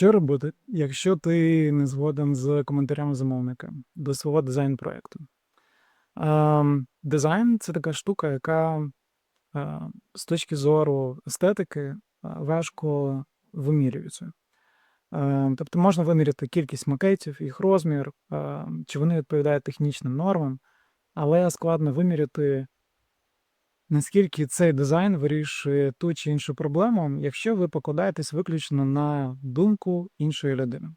Що робити, якщо ти не згоден з коментарями замовника до свого? Ем, дизайн це така штука, яка е, з точки зору естетики е, важко вимірюється. Е, тобто можна виміряти кількість макетів, їх розмір, е, чи вони відповідають технічним нормам, але складно виміряти, наскільки цей дизайн вирішує ту чи іншу проблему, якщо ви покладаєтесь виключно на думку іншої людини.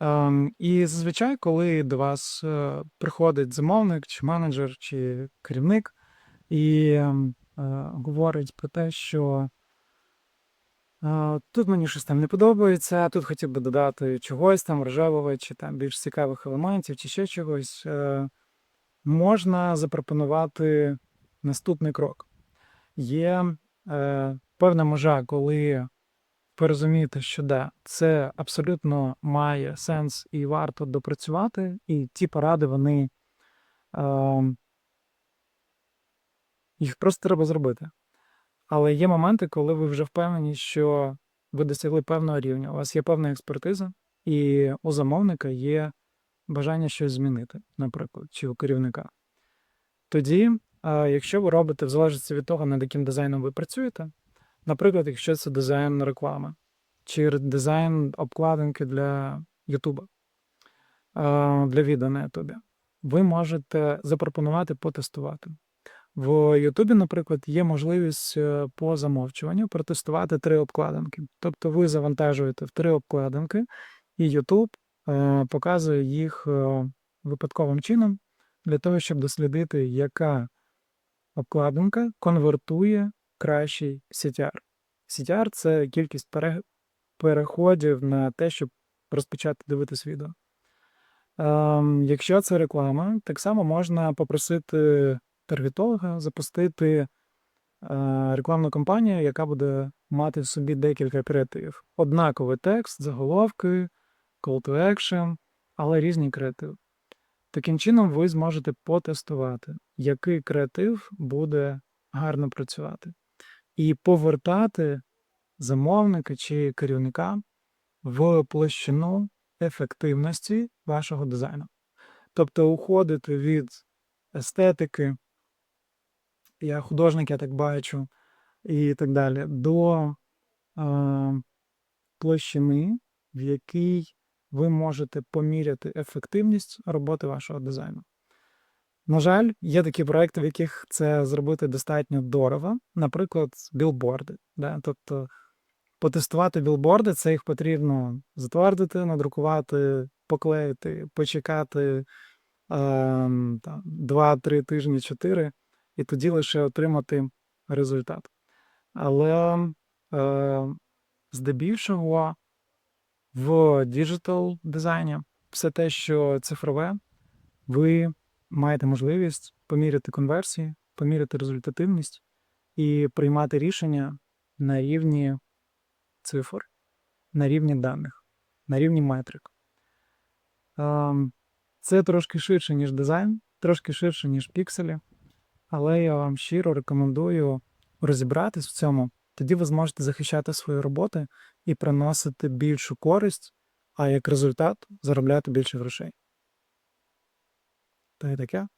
Ем, і зазвичай, коли до вас е, приходить замовник, чи менеджер, чи керівник, і е, говорить про те, що е, тут мені щось там не подобається, тут хотів би додати чогось там рожевого, чи там більш цікавих елементів, чи ще чогось, е, можна запропонувати наступний крок. Є е, певна межа, коли ви розумієте, що да, це абсолютно має сенс і варто допрацювати, і ті поради, вони е, їх просто треба зробити. Але є моменти, коли ви вже впевнені, що ви досягли певного рівня, у вас є певна експертиза, і у замовника є бажання щось змінити, наприклад, чи у керівника. Тоді, якщо ви робите, в залежності від того, над яким дизайном ви працюєте, наприклад, якщо це дизайн реклами, чи дизайн обкладинки для Ютуба, для відео на Ютубі, ви можете запропонувати потестувати. В Ютубі, наприклад, є можливість е, по замовчуванню протестувати три обкладинки. Тобто ви завантажуєте в три обкладинки, і YouTube е, показує їх е, випадковим чином для того, щоб дослідити, яка обкладинка конвертує кращий CTR. CTR – це кількість пере- переходів на те, щоб розпочати дивитись відео. Ем, якщо це реклама, так само можна попросити таргетолога запустити е, рекламну кампанію, яка буде мати в собі декілька креативів. Однаковий текст, заголовки, call to action, але різні креативи. Таким чином, ви зможете потестувати, який креатив буде гарно працювати, і повертати замовника чи керівника в площину ефективності вашого дизайну. Тобто уходити від естетики, я художник, я так бачу, і так далі, до е, площини, в якій ви можете поміряти ефективність роботи вашого дизайну. На жаль, є такі проекти, в яких це зробити достатньо дорого, наприклад, білборди. Да? Тобто потестувати білборди, це їх потрібно затвердити, надрукувати, поклеїти, почекати ем, там, 2-3 тижні, 4, і тоді лише отримати результат. Але е, здебільшого в діджитал дизайні все те, що цифрове, ви маєте можливість поміряти конверсії, поміряти результативність і приймати рішення на рівні цифр, на рівні даних, на рівні метрик. Ем, Це трошки ширше, ніж дизайн, трошки ширше, ніж пікселі, але я вам щиро рекомендую розібратись в цьому. Тоді ви зможете захищати свої роботи і приносити більшу користь, а як результат заробляти більше грошей. Та й таке.